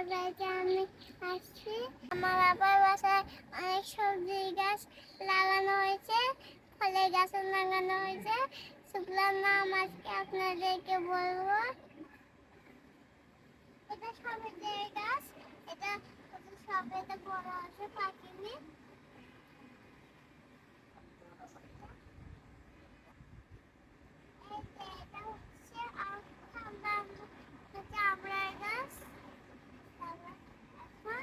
আমি আসছি। আমার বাবার বাসায় অনেক সবজি গাছ লাগানো হয়েছে, ফলের গাছও লাগানো হয়েছে। শুক্লার নাম আজকে আপনাদেরকে বলব, এটা সবেতের গাছ, এটা সবেতে বড় আছে পাখিনি এই যে এটা হচ্ছে আম আমরা হচ্ছে আমড়ার গাছ তারপর এখন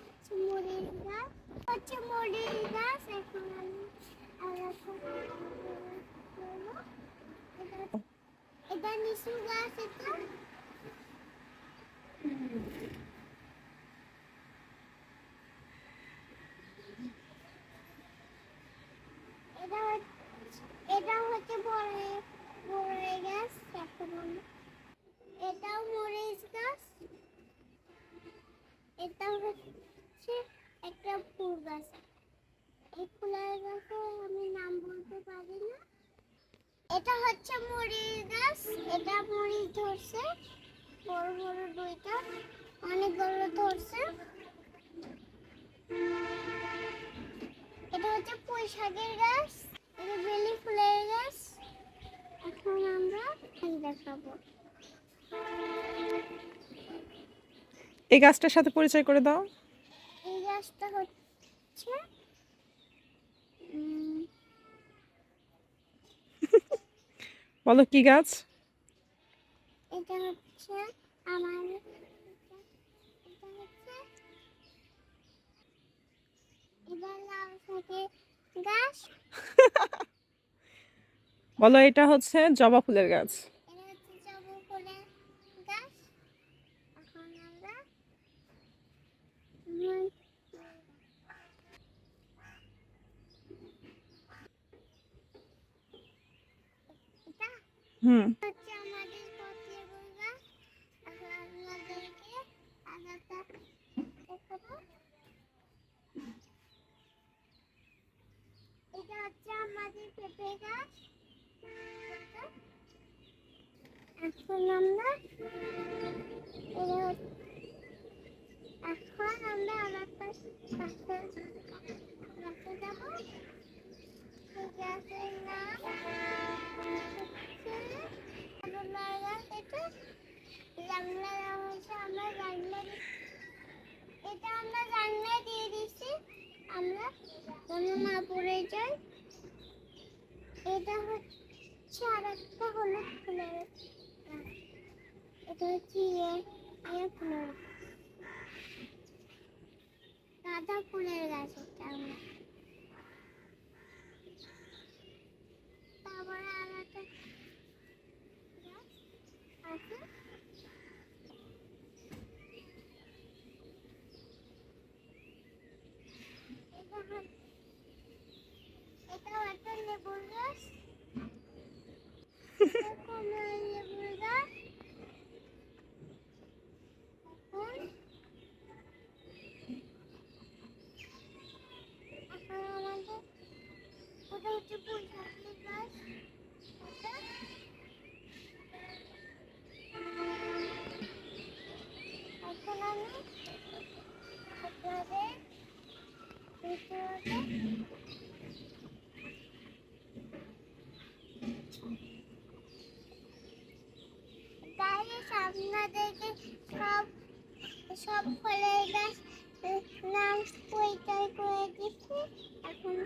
হচ্ছে মরিচ গাছ হচ্ছে মরিচ গাছ এখন। এটা- লিচু গাছ এটা এটা হচ্ছে বড় বড় গাছ এখন এটাও মরিচ গাছ এটা হচ্ছে একটা ফুল গাছ এই ফুলের গাছে আমি নাম বলতে পারি না। এটা হচ্ছে মরিচ গাছ। এটা মরিচ ধরছে। বড় বড় দুইটা। অনেকগুলো ধরছে। এটা হচ্ছে পুঁই শাকের গাছ। এটা বেলি ফুলের গাছ। এখন আমরা দেখাবো। এই গাছটার সাথে পরিচয় করে দাও। এই গাছটা হচ্ছে বলো কি গাছ? এটা হচ্ছে আমার এটা এটা হচ্ছে এটা লাউ শাকের গাছ। বলো এটা হচ্ছে জবা ফুলের গাছ এটা হচ্ছে জবা ফুলের গাছ এখন আমরা উম, এটা হুম হচ্ছে আমাদের পথের গাছ এখন আপনাদেরকে আগাটা দেখাবো এটা হচ্ছে আমাদের পেঁপে গাছ এখন আমরা এটা হচ্ছে- এখন আমরা আগাটা পাশে রাখতে যাব এই গাছের নাম হচ্ছে করলা গাছ এটা জানলা হচ্ছে আমরা জানলা দি- এটা আমরা জানলা দিয়ে দিছি আমরা যেন না পড়ে যাই এটা হচ্ছে আর একটা হলুদ ফুলের। এটা হচ্ছে ইয়ে ইয়ে ফুলের গাঁদা ফুলের গাছ এটা আমরা। তারপরে আর এটা হচ্ছে এটাও একটা লেবুর গাছ এটা কমলা লেবুর গাছ এখন এখন আমাদের ওটা হচ্ছে ফুল শাকের গাছ ওটা এখন আমি আপনাদের ভিডিওতে গাইস আপনাদেরকে সব সব ফলের গাছ নাম পরিচয় করে দিচ্ছি। এখন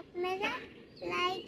আপনারা লাইক